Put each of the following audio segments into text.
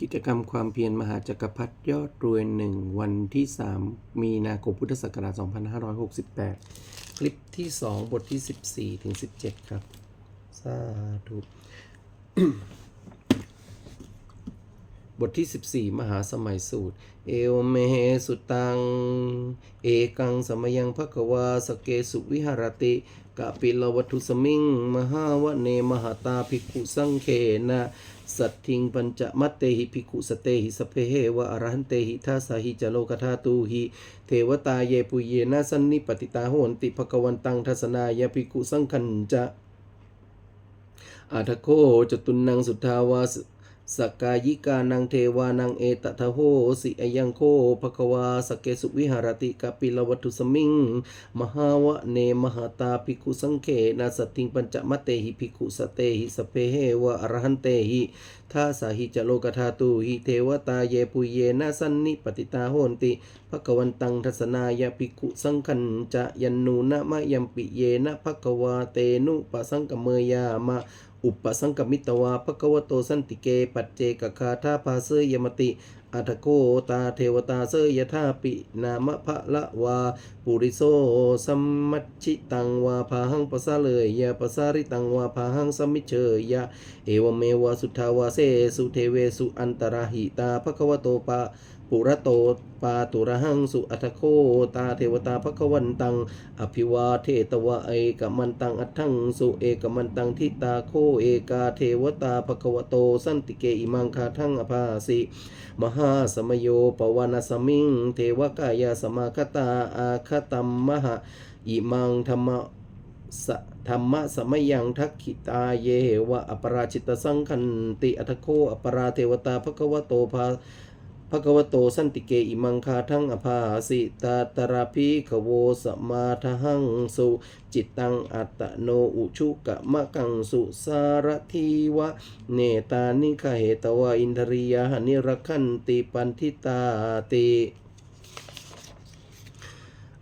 กิจกรรมความเพียรมหาจักรพรรดิยอดรวยหนึ่งวันที่ 3 มีนาคมพุทธศักราช 2568 คลิปที่ 2 บทที่ 14 ถึง 17 ครับ สาธุบทที่ 14 มหาสมัยสูตร เอวเมสุตัง เอกังสมยังภควาสเกสุวิหารติ กะปิลวัตุสมิง มหาวะเนมหาตาภิกขุสังเคนะสัตทิงปัญจมัตเตหิภิกขุสเตหิสเพเหวะอรหันเตหิทัสหิจโลกธาตูหิเทวตาเยปุเยนะสันนิปติตาโหนติภควันตังทัสนายภิกขุสังคันจะอาทโคจตุนนังสุทธาวาส สกายิกานังเทวานังเอตทะโหสิอยังโคภควาสเกสุวิหารติกาปิลวัตุสมิง มหาวะเนมหาตาภิกขุสังเขนาสตติงปัญจมัตเตหิภิกขุสเตหิสพเพเหวะอรหันเตหิทาสาหิจโลกธาตุหิเทวตาเยปุเยนะสันนิปติตาโหนติภควันตังทัสนายภิกขุสังคันจะยันนูนะมะยัมปิเยนะภควาเตนุปสังกเมยามะ อุปสังกมิตวาภควโตสันติเก ปัจเจกคาทาภาเสยมติอัตโกตาเทวตาเสยธาปินามะพะละวา ปุริโสสัมมัชิตังวาพาหังปะสะเลยยะปะสาริตังวาพาหังสมิเชยะ เอวเมวะสุทธาวาเสสุเทเวสุอันตราหิตาภควโตปะ ปุระโตปาตุระหังสุอัตโคตาเทวตาภควันตัง อภิวาเทตวะเอกมันตังอัตถังสุเอกมันตังทิตาโคเอกาเทวตาภควโตสันติเกอิมังคาทังอภาสิมหาสมโยปวานสมิง เทวกายาสมาคตาอาคตัมมหะอิมังธรรมสธรรมะสมัยังทักขิตาเยวะอปราชิตสังคันติอัตโคอปราเทวตาภควโตภา ภควโตสันติเกอิมังคาทั้งอภาสิตาตราภิขโวสมาทหังสุจิตตังอัตโนอุชุกะมะกังสุสารทีวะ เนตานิคเหตวะอินทริยานิรคันติปันทิตาติ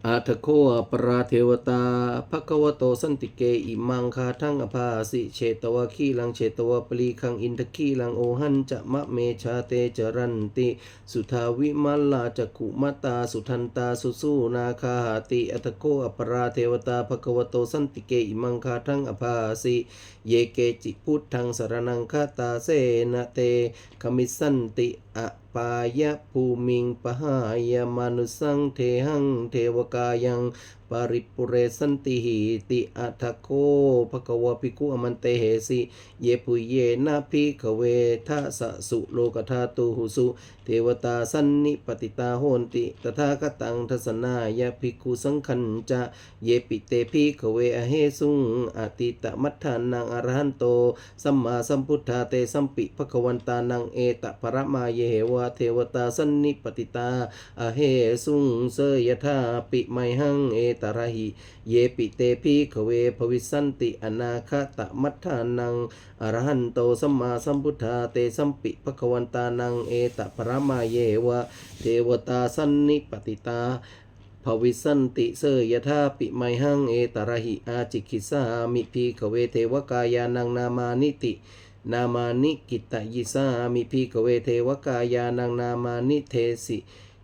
อาทโคอปราเทวตาภควโตสันติเกอิมังคาทั้งอภาสิเชตวะขีลังเชตวะปลีคังอินทขีลังโอหันจะมะเมชาเตจรันติ สุทาวิมัลลาจักขุมตตาสุทันตาสุสูนาคาหาติอัตโกอปราเทวตาภควโตสันติเกอิมังคาทั้งอภาสิเยเกจิพุทธังสารนังคาตาเสนเตคมิสันติอะ ปายะภูมิงปหายมนุสังเทหังเทวกายัง ปริปุเรสันติหิติอัตโกภควภิกขุอมันเตเหสิเยปุเยนะพิขเวทัสสุโลกธาตุหุสุ เทวตาสันนิปติตาโหนติตถาคตังทัสนายะภิกขุสังคันจะ เยปิเตพิขเวอเหสุงอติตมัฏฐานังอรหันโต สัมมาสัมพุทธาเตสัมปิภควันตานังเอตปรมาเยวะเทวตาสันนิปติตาอเหสุงเสยธาปิไมหังเอตตระหิ เยปิเตพิขเวภวิสันติอนาคตมัฏฐานังอรหันโตสัมมาสัมพุทธาเตสัมปิภควันตานังเอตปรมาเยวะ เทวตาสันนิปติตาภวิสันติเสยธาปิไมหังเอตระหิอาจิคิสามิพีขเวเทวกายานังนามานิตินามานิกิตยิสามิพีขเวเทวกายานังนามานิเทสิ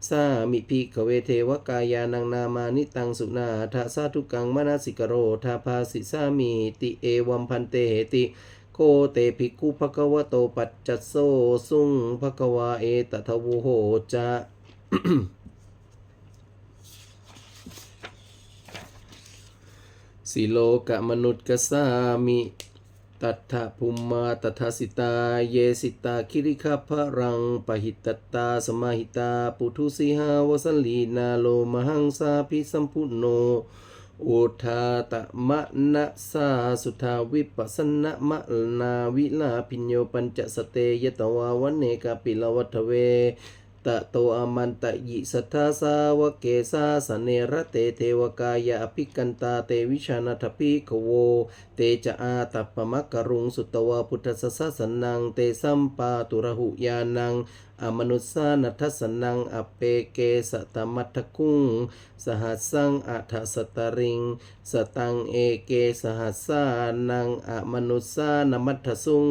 สามิพีขเวเทวกายานังนามานิตังสุนาทาสาทุกังมนาสิกโรทาภาสิสามีติเอวัมพันเตเหติโคเตภิกขุภควโตปัจจัสโซสุงภควาเอตทวุโหจะสิโลกะมนุษย์กสามิ ตัทธภุมมาตัทสิตา เยสิตา คิริคาภรัง ปหิตตา สมาหิตา ปุถุสิหาวสลีนาโลมหังสาพิสัมพุโน อุทาตะมะนะสาสุทาวิปัสนะมะนาวิลาพิญโยปัญจสเตยตวาวันเนกาปิลวัฏเว ตตโตอมันตยิสัทธาสาวเกสาสเนระเตเทวกายาอภิกันตาเตวิชานาทพิโว เตจะอาตัปปมักกรุงสุตวาพุทธสสสนังเตสัมปาตุระหุยานัง อมนุสานัทสนังอเปเกสตมัทคุง สหัสังอัทสตริง สตังเอเกสหัสานังอมนุสานมัทสุง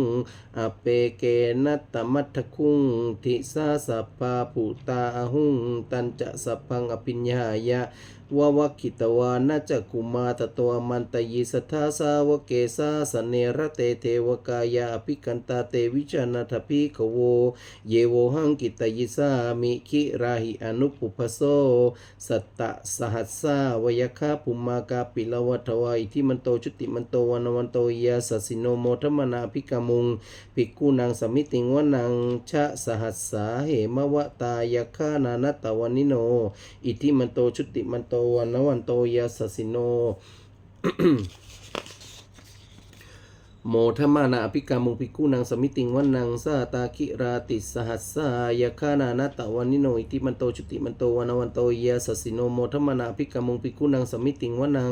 อเปเกนัตมัทคุง ทิสาสัพปาปุตาหุง ตันจะสัพพังอภิญญายะววคิตวานาจกุมาตตัวมันตยิสัทธาสาวเกสาสเนระเตเทวกายาอภิกันตาเตวิจนาทพิขโว เยโวหังกิตยิสามิคิราหิอนุปุพโสสัตตะสหัสสาวยคาปุมากาปิลวัตวาอิทิมันโตชุติมันโตวันวันโตยาสสิโนโมทมนาภิกามุงภิกขุนางสมิติงวนังชะสหัสสาเหมวตายคานานตวานิโน อิทิมันโตชุติมันโตวันวันโตยาสสิโนโมทมานาอภิกามุงภิกุนางสมิติงวันนางสาตาคิราติสหัสสายาคานานาตะวันนิโนอิติมันโตชุติมันโตวันวันโตยาสสิโนโมทมานาอภิกามุงภิกุนางสมิติงวันนาง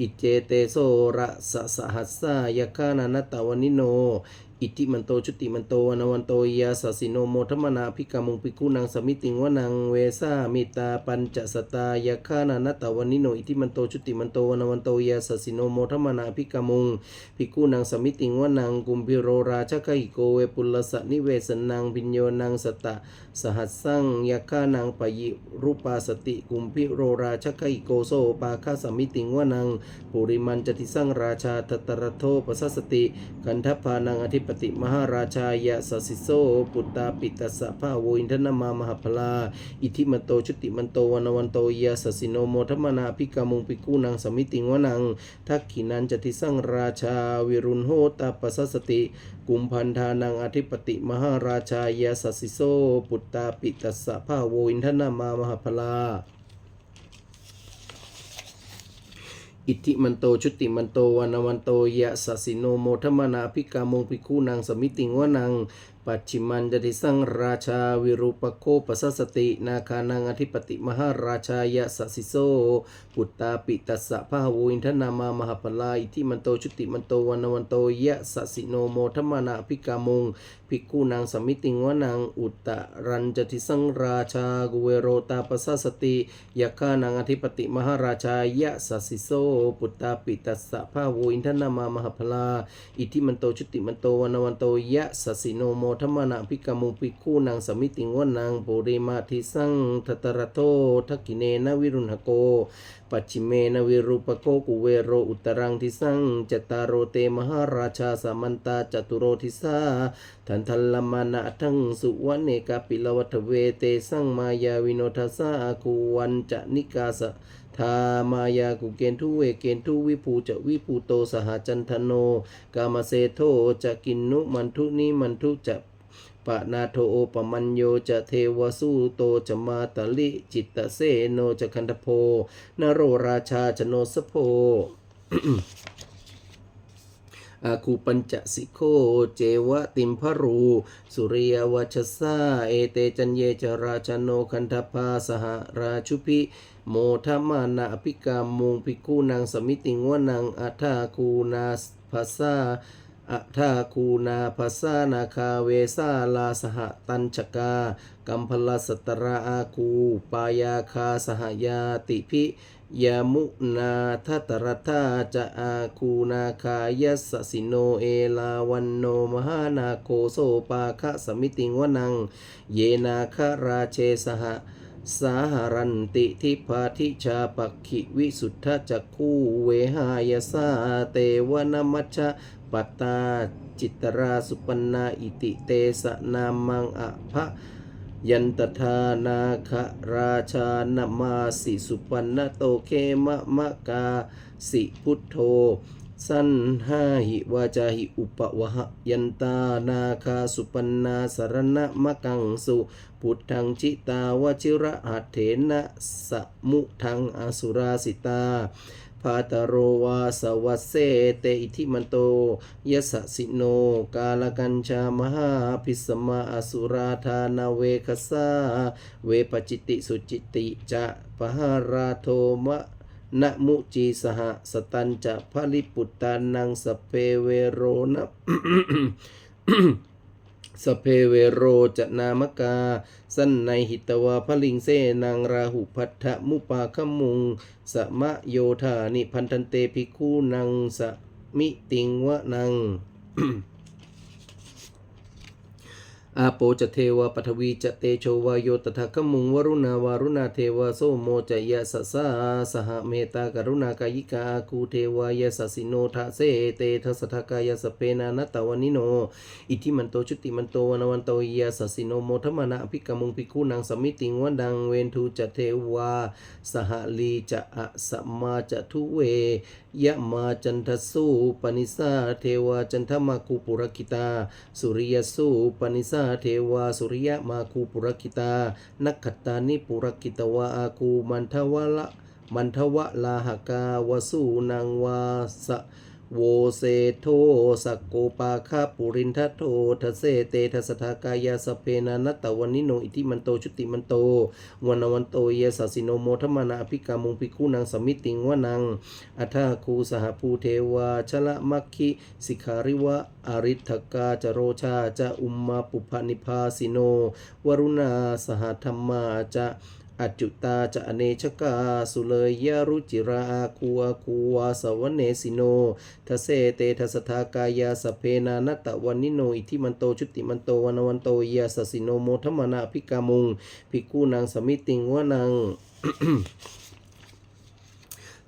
อิเจเตโสระสสหัสสายาคานานาตะวันนิโน อิติมันโตชุติมันโตวนวันโตยาสสิโนโมทมนาภิกามุงภิกขุนางสมิติงวนังเวสามิตาปัญจสตายาคานานตะวันนิโนอิติมันโตชุติมันโตวนวันโตยาสสิโนโมทมนาภิกามุงภิกขุนางสมิติงวนังกุมพิโรราชกหิโกเวปุลสะนิเวสนังพิญโยนังสตะสหัสสังยาคานังปยิรูปาสติกุมพิโรราชกหิโกโซปาคาสมิติงวนังปุริมันจติสังราชาตตระโทปสัสสติกันทพานังอธิปติมหาราชายะสสิโซปุตตาปิตัสสะภาโวอินทนามามหาพลา อิทิมันโตชุติมันโตวันวันโตยะสสิโนโมทมนาภิกามุงปิกูนังสมิติงวนังทักขินันจติสังราชาวิรุณโหตาปัสสติ กุมพันธานังอธิปติมหาราชายะสสิโซปุตตาปิตัสสะภาโวอินทนามามหาพลา อิทธิมันโตชุติมันโตวานวันโตยะสสสิโนโมทมนาภิกามงพิคูนางสมิติงวนัง ปัจฉิมันจะติสังราชาวิรูปโคปสัสสติ นาคานังอธิปติมหาราชายะสสสิโซปุตตาปิตัสสะพะหวูอินทนามามหาปลาอิทิมันโตชุติมันโตวันวันโตยะสสสิโนโมทมนาภิกามงภิกขุนางสมิติงวนังอุตตรันจติสังราชากุเวโรตาปสัสสติยะคานังอธิปติมหาราชายะสสสิโซปุตตาปิตัสสะพะหวูอินทนามามหาปลาอิทิมันโตชุติมันโตวันวันโตยะสสสิโนโมทมนาภิกามุภิกขุนางสมิติงวนางปุริมาทิสังทัตระโตทักกิเนนวิรุณหโก ปัจฉิเมนวิรูปโกกุเวโรอุตรังทิสังจตารโรเตมหาราชาสามันตาจตุโรทิสาทันทัลลมานะทั้งสุวรรณเนกาปิลวัฏเวเตสังมายาวิโนทัสสาคูวันจะนิกาส ทามายากุเกณทุเวเกณทุวิภูจะวิภูโตสหจันทโน กามเสโทจะกินนุมันทุนิมันทุจะปะนาโทโอปมัญโยจะเทวสูโตจะมาตลิจิตตเสโนจะคันธโพนโรราชาจโนสโพ อาคูปัญจสิโค เจวะติมพรู สุริยวัชสาเอเตจันเยจราชโนคันธพาสหราชุพิโมทมานาอภิกามุงภิกขุนางสมิติงวนังอัฏฐาคูนาภาษา อัฏฐาคูนาภาษานาคาเวสาลาสหตัญชกา กัมพลสตราอาคู ปายาคาสหยาติพิยามุนาทัตรธาจะอาคูนาคายัสสสิโนเอลาวันโนมหานาโคโซปาคะสมิติงวนัง เยนาคาราเชสห สาหรันติทิพาทิชาปักขิวิสุทธจักคู่เวหายสาเตวนมัชปัตตาจิตราสุปนาอิติเตสะนามังอะภะยันตทานาคราชานามาสิสุปันนโตเคมะมะกาสิพุทโธ สันหาหิวาจาหิอุปวะหะยันตานาคาสุปันนาสรณะมะกังสุพุทธังชิตาวชิระหัตเถนะสมุทังอสุราสิตาพาตโรวาสวัสเสเตอิทิมันโตยสสสิโน กาลกัญชามหาพิสมาอสุราธานาเวคสาเวปจิติสุจิติจะปหาราโทมะ นะมุจีสหสตันจะพลิปุตตานังสเปเวโรนะสเพเวโรจะนามกา สันในหิตวาพลิงเสนางราหุพัทธมุปาคมุง สมะโยธานิพันธันเตภิกขุนังสมิติงวะนัง อาโปจะเทวาปฐวีจะเตโชวาโยตถาคมุงวรุณาวารุณาเทวาโสโมจะยะสสาสหเมตากรุณากายิกาคูเทวายะสสิโนทะเสเตทัสทากายสเปนานตตวานิโน อิทิมันโตชุติมันโตวนวันโตยะสสิโนโมทมานะอภิกมุงภิกขุนางสมิติงวันดังเวนทูจะเทวาสหลีจะอะสัมมาจะทุเว ยะมาจันทสูปนิสาเทวาจันทมาคูปุรกิตา สุริยสูปนิสาเทวาสุริยมาคูปุรกิตา นักขตานิปุรกิตวาอาคูมันทวะละมันทวะลาหกาวสูนังวาสะ โวเซโทสกโกปาคาปุรินทโททเสเตทสทากายาสเพนานัตตวันนิโนอิทิมันโตชุติมันโตวันวันโตเยสสิโนโมทมานาอภิกามุงภิกขุนางสมิติงวนังอัทาคูสหภูเทวาชละมัคคิสิขาริวะอริทกาจโรชาจะอุมมาปุพานิพาสิโน วรุณาสหธรรมาจะ อจจุตาจะอเนชกา สุเลยยรุจิราอาคูอาคูวาสวเนสิโนทเสเตทัสทากายาสเพนานตตวันนิโน อิทิมันโตชุติมันโตวันวันโตยาสสิโนโมทมนาภิกามุงภิกขุนางสมิติงวนัง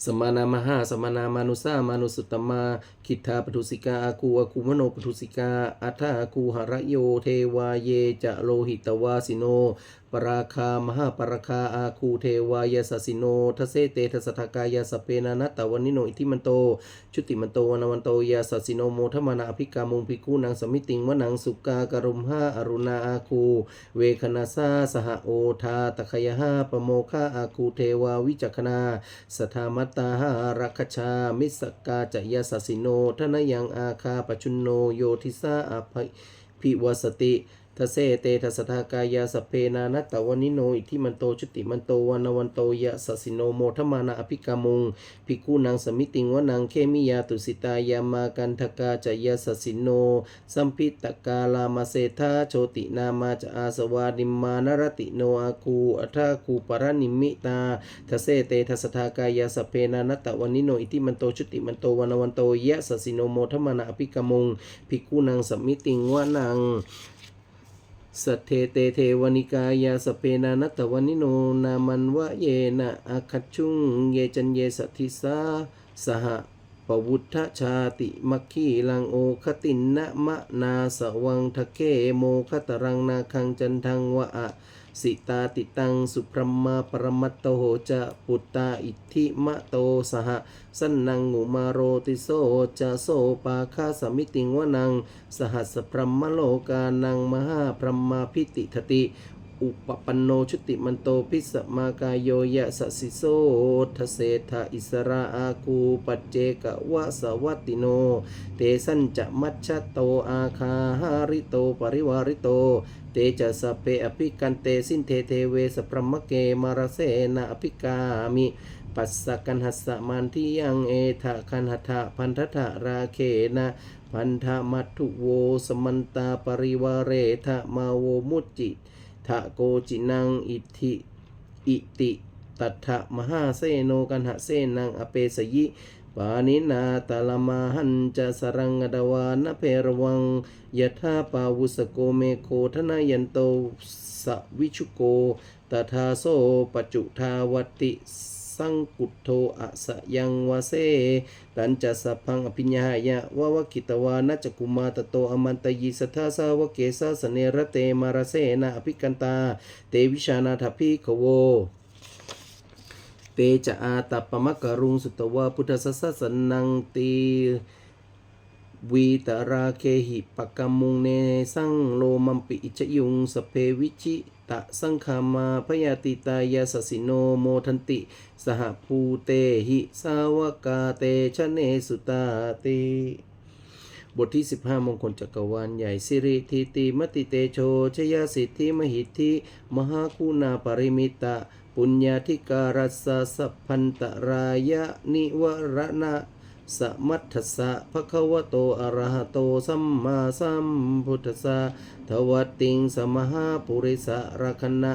สมานามหาสมานามานุสามานุสุตมา คิทธาปทุสิกาอาคูอาคูมโนปทุสิกาอัฏฐาคูหระโยเทวาเยจะโลหิตวาสิโนปราคามหาปราคาอาคูเทวายสสิโนทเสเตทสทากายาสเปนานัตตวันนิโนอิทิมันโต ชุติมันโตวันวันโตยาสสิโนโมทมานาอภิกามุงภิกขุนางสมิติงวนังสุกากรุมหาอรุณาอาคู เวคณาสาสหโอทาตะคยหาปโมคาอาคูเทวาวิจักนาสทามัตตาหารัคชา มิสกาจยาสสิโนทนยังอาคาปชุนโนโยทิสาอภัยพิวสติ ทเสเตทัสทากายาสเพนานัตตวนิโน อิทิมันโตชุติมันโตวันวันโตยะสสิโนโมทมานาอภิกามุงภิกขุนางสมิติงวนังเคมิยาตุสิตายามากันทกาจยาสสิโน สัมพิตกาลามาเศธาโชตินามาจะอาสวาดิมานรติโนอาคูอัทาคูปรนิมิตาทเสเตทัสทากายาสเพนานัตตวนิโน อิทิมันโตชุติมันโตวันวันโตยะสสิโนโมทมานาอภิกามุงภิกขุนางสมิติงวนัง สัทเทเตเทวนิกายาสเปนานัตวานิโนนามันวะเยนะอาคัจชุงเยจันเยสัทธิสาสหปวุฒชาติมัคคีลังโอคตินนะมะนาสวังทะเคโมคตรังนาคังจันทังวะอะ สิตาติตังสุพรหมาปรมัตโตโหจะปุตตาอิทธิมะโตสหสันนังอุมาโรติโสจะโสปาคาสมิติงวนัง สหัสพรมโลกานังมหาพรมาพิติทติ อุปปันโนชุติมันโตพิสมากายโยยะสสิโสทเศธาอิสราอาคูปัจเจกวะสวัตติโน เตสันจะมัชชะโตอาคาหาริโตปริวาริโต เตจะสเปอภิกันเตสินเทเทเวสพรมเกมารเสนาอภิกามิปัสสะกันหัสสะมันทิยังเอทะคันหัทะพันธทะราเคนะพันธมัตถุโวสมันตาปริวาเรทะมาโวมุจจิ ทะโกจินังอิทธิอิติตัทธะมหาเสโนกันหะเสนังอเปสยิปานินาตาลมาหันจะสรังอดวานเพรวังยะธาปาวุสโกเมโคทนายันโตสวิชุโกตถาโซปจุทาวติส สังกุตโทอะสะยังวาเซตันจะสะพังอภิญญายะวาวกิตวานัจกุมาตโตอมันตยิสัทธาสาวเกสาสเนระเตมาราเสนาอภิกันตา เตวิชานาทพิขโวเตจะอาตปปมะกะรุงสุตวะพุทธสัสสะสนังตี วีตราเคหิปกกมมุงเนสังโลมัมปิจยุงสเพวิชิตะสังคามาพยาติตายาสสิโนโมทันติ สหภูเตหิสาวกาเตชะเนสุตาติบทที่ 15 มงคลจักรวาลใหญ่สิริทิติมติเตโชชยสิทธิมหิทธิมหาคุณาปริมิตะ ปุญญาธิการัสสะสัพพันตรายะนิวรณะ สมัทธสสะภะคะวะโตอะระหะโตสัมมาสัมพุทธัสสะทวัตติงสมหาปุริสะระคณะ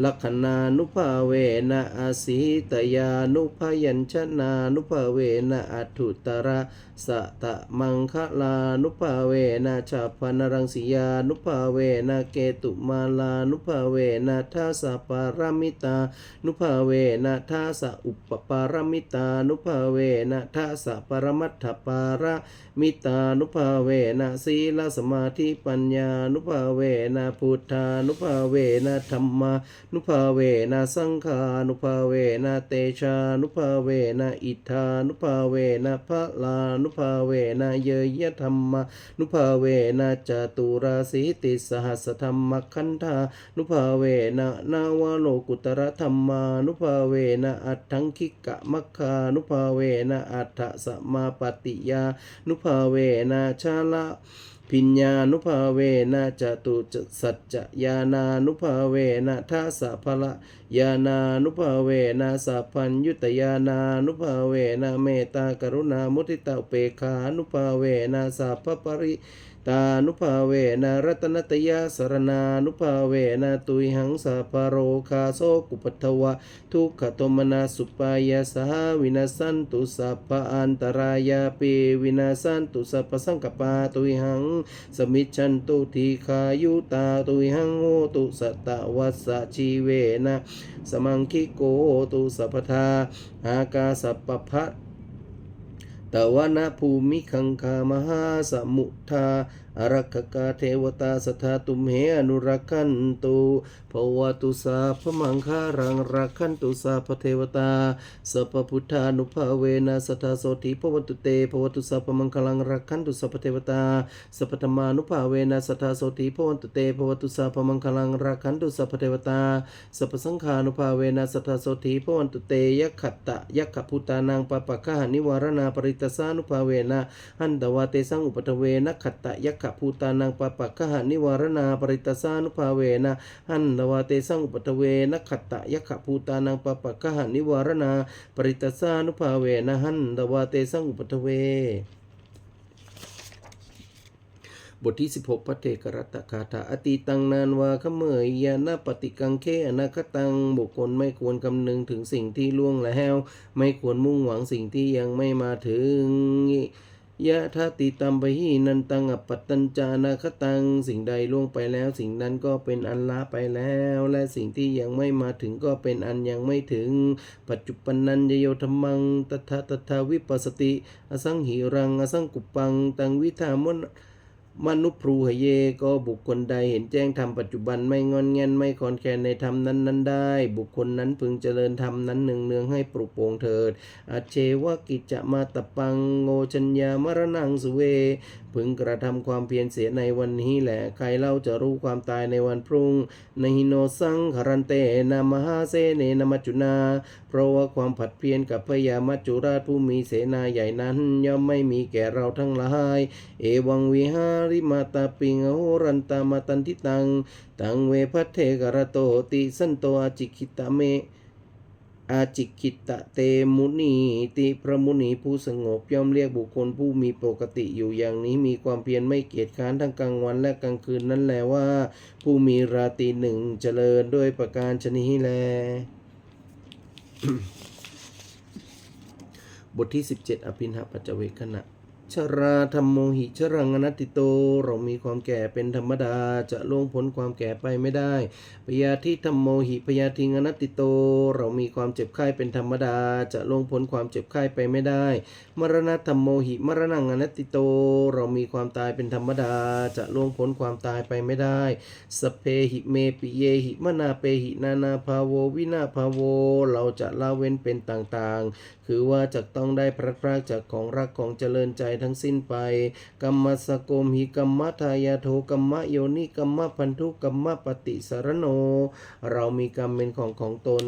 ลักขณานุภาเวนะอาสิตยานุพยัญชนานุภาเวนะอัตุตระสะตะมังคะลานุภาเวนะชาพนรังสียานุภาเวนะเกตุมาลานุภาเวนะทัสสะปารมิตา นุภาเวนะทัสสะอุปปารมิตา นุภาเวนะทัสสะปรมัตถปารามิตานุภาเวนะศีลสมาธิปัญญา นุภาเวนะพุทธานุภาเวนะธรรมา นุภาเวนะสังฆานุภาเวนะเตชานุภาเวนะอิทธานุภาเวนะพระลานุภาเวนะเยยธรรมะนุภาเวนะจตุราสีติสหัสธรรมคันธานุภาเวนะนาวโลกุตระธรรมานุภาเวนะอัตถังคิกะมัคคานุภาเวนะอัตถสมาปฏิยา นุภาเวนะชาละ พิญญานุภาเวนะจตุจสัจจญาณานุภาเวนะทัสสะพละญาณานุภาเวนะสัพพัญยุตยานานุภาเวนะเมตตากรุณามุทิตาอุเปกขานุภาเวนะสัพพปริ ตานุภาเวนะรัตนตยาสรณานุภาเวนะตุยหังสัพโรคาโสกุปัทวะ ทุกขโทมนาสุปายาสหวินาสันตุสัพพอันตรายาปีวินาสันตุสัพสังกปาตุยหัง สมิจฉันตุทีขายุตาตุยหังโหตุสตตวัสชีเวนะสมังคิโกตุสัพพทาอากาสัพพพะ ตวนาภูมิคังคามหาสมุทา อารักขกาเทวตาสทธาตุมเหอนุรักขันตุภวตุสาพมังคารังรักขันตุสาพเทวตาสัพพุทธานุภาเวนะสทธาโสติภวตุเตภวตุสัพมังคลังรักขันตุสัพเทวตาสัพพธรรมานุภาเวนะสทธาโสติภวันตุเตภวตุสัพมังคลังรักขันตุสัพเทวตาสัพพสังฆานุภาเวนะสทธาโสติภวันตุเตยัคขตะยัคขพุตานังปะปะกะหานิวารณาปริตสานุภาเวนะหันตวาเตสังอุปทเวนะขัตตะยัคขพุตานังปะปะกะหานิวารณาปริตสานุภาเวนะหันตวาเตสังอุปทเวนะขัตตะยขพุตานังปะปะกะหานิวารณาปริตสานุภาเวนะหันตวาเตสังอุปทเวบทที่ 16พระเทกรัตตคาถาอติตังนานวาขเมยยานาปฏิกังเคอนาคตังบุคคลไม่ควรคำนึงถึงสิ่งที่ล่วงแล้ว ไม่ควรมุ่งหวังสิ่งที่ยังไม่มาถึง ยะทาติตัมปหินันตังอปัตตัญจานาคตัง สิ่งใดล่วงไปแล้ว สิ่งนั้นก็เป็นอันละไปแล้ว และสิ่งที่ยังไม่มาถึงก็เป็นอันยังไม่ถึง ปัจจุปนันยโยธรรมังตถาตถาวิปัสสติ อสังหิรัง อสังกุปปัง ตังวิธามน มนุพรูหเยก็บุคคลใดเห็นแจ้งธรรมปัจจุบันไม่งอนแงนไม่คอนแคนในธรรมนั้นนั้นได้ บุคคลนั้นพึงเจริญธรรมนั้นหนึ่งเนืองให้ปลุกโปรงเถิดอาเชวกิจจะมาตะปังโงชัญญามรณังสุเว พึงกระทำความเพียรเสียในวันนี้แหละใครเล่าจะรู้ความตายในวันพรุ่งนหิโนสังคารันเตนามหาเสเนนามจุนา เพราะว่าความผัดเพียรกับพญามัจจุราชผู้มีเสนาใหญ่นั้น ย่อมไม่มีแก่เราทั้งหลาย เอวังวิหาริมาตาปิงโหรันตามาตันทิตัง ตังเวพัทเทกรโตติสันโตอาจิคิตะเม อาจิคิตะเตมุนีติพระมุนีผู้สงบย่อมเรียกบุคคลผู้มีปกติอยู่อย่างนี้มีความเพียรไม่เกียจค้านทั้งกลางวันและกลางคืนนั่นแหละว่า ผู้มีราตรีหนึ่งเจริญด้วยประการชนี้แล บทที่ 17 อภินหปัจจเวคขณะ ชราธรรมโมหิชรังอนัตติโต เรามีความแก่เป็นธรรมดา จะล่วงพ้นความแก่ไปไม่ได้พยาธิธรรมโมหิพยาธิงอนัตติโต เรามีความเจ็บไข้เป็นธรรมดา จะล่วงพ้นความเจ็บไข้ไปไม่ได้ มรณะธรรมโมหิมรณังอนัตติโต เรามีความตายเป็นธรรมดา จะล่วงพ้นความตายไปไม่ได้ สเพหิเมปิเยหิมนาเปหินานาภาโววินาภาโว เราจะละเว้นเป็นต่างๆคือว่าจะต้องได้พลัดพรากจากของรักของเจริญใจทั้งสิ้นไป กรรมสโกมหิกรรมทายาโทกรรมโยนิกรรมพันธุกรรมปฏิสารโน เรามีกรรมเป็นของของตน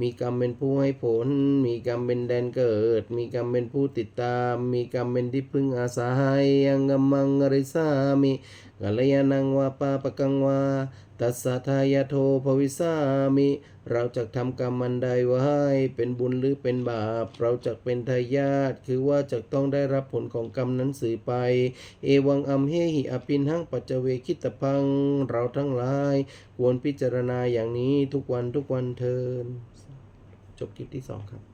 มีกรรมเป็นผู้ให้ผล มีกรรมเป็นแดนเกิด มีกรรมเป็นผู้ติดตาม มีกรรมเป็นที่พึ่งอาศัยยังกัมมังริสามิกัลยาณังวาปาปะกังวา ตัสสะทายาโทภวิสามิ เราจะทำกรรมอันใดไว้ เป็นบุญหรือเป็นบาป เราจะเป็นทายาทคือว่าจะต้องได้รับผลของกรรมนั้นสืบไป เอวังอัมเฮหิอปินหังปัจเจเวคิตพัง เราทั้งหลาย ควรพิจารณาอย่างนี้ทุกวันทุกวันเทินจบคลิปที่สองครับ